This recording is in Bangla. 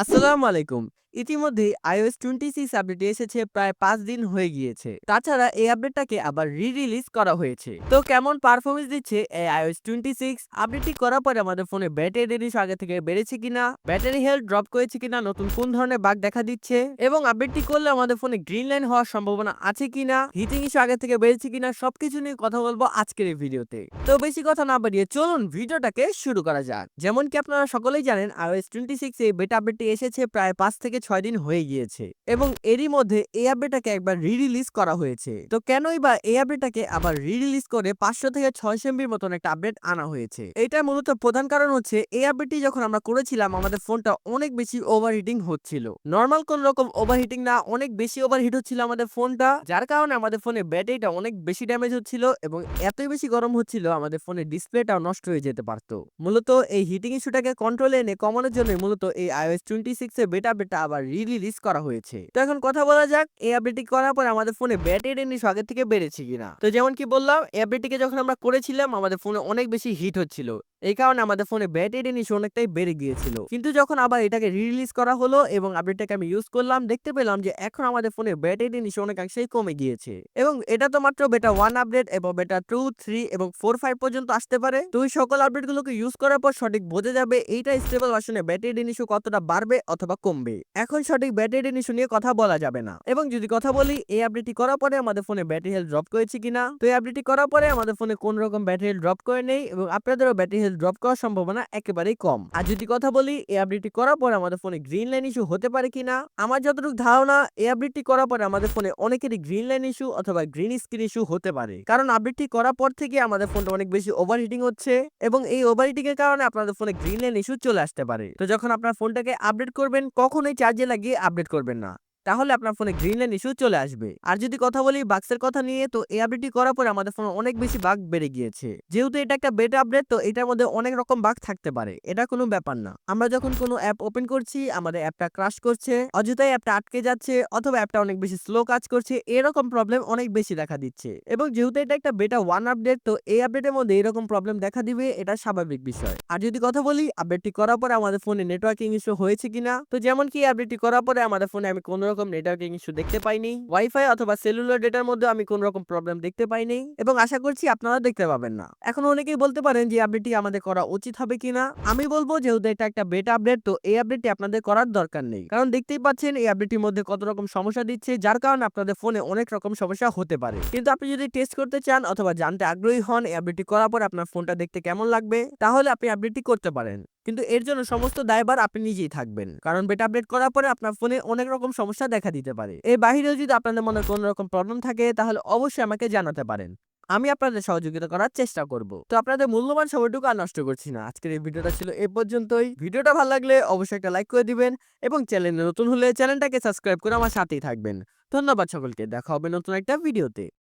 আসসালামু আলাইকুম। ইতিমধ্যে iOS টোয়েন্টি সিক্স আপডেট এসেছে, প্রায় পাঁচ দিন হয়ে গিয়েছে। তাছাড়া এই আপডেটটাকে আবার রি রিলিজ করা হয়েছে। তো কেমন পারফরমেন্স দিচ্ছে এই iOS টোয়েন্টি সিক্স আপডেটটি করার পরে আমাদের ফোনে ব্যাটারি জিনিস আগে থেকে বেড়েছে কিনা, ব্যাটারি হেলথ ড্রপ করেছে কিনা, নতুন কোন ধরনের বাগ দেখা দিচ্ছে, এবং আপডেটটি করলে আমাদের ফোনে গ্রিন লাইন হওয়ার সম্ভাবনা আছে কিনা হিটিং ইস্যু আগে থেকে বেড়েছে কিনা, সবকিছু নিয়ে কথা বলব আজকের এই ভিডিওতে তো বেশি কথা না বাড়িয়ে চলুন ভিডিওটাকে শুরু করা যাক। যেমন কি আপনারা সকলেই জানেন, iOS টোয়েন্টি সিক্স এই বেটা আপডেটটি এসেছে প্রায় পাঁচ থেকে ছয় দিন হয়ে গিয়েছে এবং এরই মধ্যে এই আপডেটটাকে একবার রি রিলিজ করা হয়েছে। তো কেনই বা এই আপডেটটাকে আবার রি রিলিজ করে পাঁচশো থেকে ছয়শো এমবির মতন একটা আপডেট আনা হয়েছে? এটা মূলত প্রধান কারণ হচ্ছে এই আপডেটটি যখন আমরা করেছিলাম, আমাদের ফোনটা অনেক বেশি ওভারহিটিং হচ্ছিল। নর্মাল কোন রকম ওভারহিটিং না, অনেক বেশি ওভারহিট হচ্ছিল আমাদের ফোনটা, যার কারণে আমাদের ফোনে ব্যাটারিটা অনেক বেশি ড্যামেজ হচ্ছিল এবং এতই বেশি গরম হচ্ছিল আমাদের ফোনের ডিসপ্লেটাও নষ্ট হয়ে যেতে পারতো। মূলত এই হিটিং ইস্যুটাকে কন্ট্রোলে এনে কমানোর জন্য মূলত এই iOS টোয়েন্টি সিক্স এর বেটা বেটা আবার রিলিজ করা হয়েছে। তো এখন কথা বলা যাক, এই আপডেটটি করার পর আমাদের ফোনে ব্যাটারি জিনিস আগের থেকে বেড়েছে কিনা। তো যেমন কি বললাম, এই আপডেটটিকে যখন আমরা করেছিলাম, আমাদের ফোনে অনেক বেশি হিট হচ্ছিল। এই কারণে আমাদের ফোনে ব্যাটারি জিনিস অনেকটাই বেড়ে গিয়েছিল। কিন্তু যখন আবার এটাকে রিলিজ করা হলো এবং আপডেটটাকে আমি ইউজ করলাম, দেখতে পেলাম যে এখন আমাদের ফোনে ব্যাটারি জিনিস অনেকাংশেই কমে গিয়েছে। এবং এটা তো মাত্র বেটা ওয়ান আপডেট এবং বেটা টু থ্রি এবং ফোর ফাইভ পর্যন্ত আসতে পারে। তো এই সকল আপডেটগুলোকে ইউজ করার পর সঠিক বোঝা যাবে এইটা স্টেবল ভার্সনে ব্যাটারি জিনিসও কতটা বাড়বে অথবা কমবে। এখন সঠিক ব্যাটারি জিনিস নিয়ে কথা বলা যাবে না। এবং যদি কথা বলি, এই আপডেটটি করার পরে আমাদের ফোনে ব্যাটারি হেলথ ড্রপ করেছে কিনা? তো এই আপডেটটি করার পরে আমাদের ফোনে কোন রকম ব্যাটারি হেলথ ড্রপ করে নেই এবং আপনাদেরও ব্যাটারি হেলথ ড্রপ করার সম্ভাবনা একেবারেই কম। আর যদি কথা বলি, এই আপডেটটি করার পর আমাদের ফোনে গ্রিন লাইন ইস্যু হতে পারে কিনা? আমার যতটুকু ধারণা, এই আপডেটটি করার পরে আমাদের ফোনে অনেকেরই গ্রিন লাইন ইস্যু অথবা গ্রিন স্ক্রিন ইস্যু হতে পারে। কারণ আপডেটটি করার পর থেকে আমাদের ফোনটা অনেক বেশি ওভারহিটিং হচ্ছে এবং এই ওভারহিটিং এর কারণে আপনাদের ফোনে গ্রিন লাইন ইস্যু চলে আসতে পারে। তো যখন আপনার ফোনটাকে আপডেট করবেন, কখনোই চার্জে লাগিয়ে আপডেট করবেন না। তাহলে আপনার ফোনে গ্রিন লাইন ইস্যু চলে আসবে। আর যদি কথা বলি বাক্সের কথা নিয়ে, তো এই আপডেটটি করার পরে আমাদের ফোনে অনেক বেশি বাগ বেড়ে গিয়েছে। যেহেতু এটা একটা বেটা আপডেট তো এটার মধ্যে অনেক রকম বাগ থাকতে পারে। এটা কোনো ব্যাপার না। আমরা যখন কোনো অ্যাপ ওপেন করছি, আমাদের অ্যাপটা ক্রাশ করছে, অযথাই অ্যাপটা আটকে যাচ্ছে, অথবা অ্যাপটা অনেক বেশি স্লো কাজ করছে, এরকম প্রবলেম অনেক বেশি দেখা দিচ্ছে। এবং যেহেতু এটা একটা বেটা ওয়ান আপডেট তো এই আপডেটের মধ্যে এরকম প্রবলেম দেখা দিবে, এটা স্বাভাবিক বিষয়। আর যদি কথা বলি আপডেটটি করার পরে আমাদের ফোনে নেটওয়ার্কিং ইস্যু হয়েছে কিনা, তো যেমন কি আপডেটটি করার পরে আমাদের ফোনে আমি কোনো রকম নেটওয়ার্কিং ইস্যু দেখতে পাইনি। ওয়াইফাই অথবা সেলুলার ডেটার মধ্যে আমি কোন রকম প্রবলেম দেখতে পাইনি এবং আশা করছি আপনারা দেখতে পাবেন না। এখন অনেকেই বলতে পারেন যে আপডেটটি আমাদের করা উচিত হবে কিনা? আমি বলব যেহেতু এটা একটা বেটা আপডেট তো এই আপডেটটি আপনাদের করার দরকার নেই। কারণ দেখতেই পাচ্ছেন, এই আপডেটটির মধ্যে কত রকম সমস্যা দিচ্ছে, যার কারণে আপনাদের ফোনে অনেক রকম সমস্যা হতে পারে। কিন্তু আপনি যদি টেস্ট করতে চান অথবা জানতে আগ্রহী হন, এই আপডেটটি করার পর আপনার ফোনটা দেখতে কেমন লাগবে, তাহলে আপনি আপডেটটি করতে পারেন। কিন্তু এর জন্য সমস্ত দায়ভার আপনি নিজেই থাকবেন। কারণ বেটা আপডেট করার পরে আপনার ফোনে অনেক রকম সমস্যা দেখা দিতে পারে। এর বাহিরেও যদি আপনাদের মনে কোনো রকম প্রবলেম থাকে, তাহলে অবশ্যই আমাকে জানাতে পারেন। আমি আপনাদের সহযোগিতা করার চেষ্টা করব। তো আপনাদের মূল্যবান সময়টুকু আর নষ্ট করছি না। আজকের এই ভিডিওটা ছিল এ পর্যন্তই। ভিডিওটা ভালো লাগলে অবশ্যই একটা লাইক করে দিবেন এবং চ্যানেলে নতুন হলে চ্যানেলটাকে সাবস্ক্রাইব করে আমার সাথেই থাকবেন। ধন্যবাদ সকলকে। দেখা হবে নতুন একটা ভিডিওতে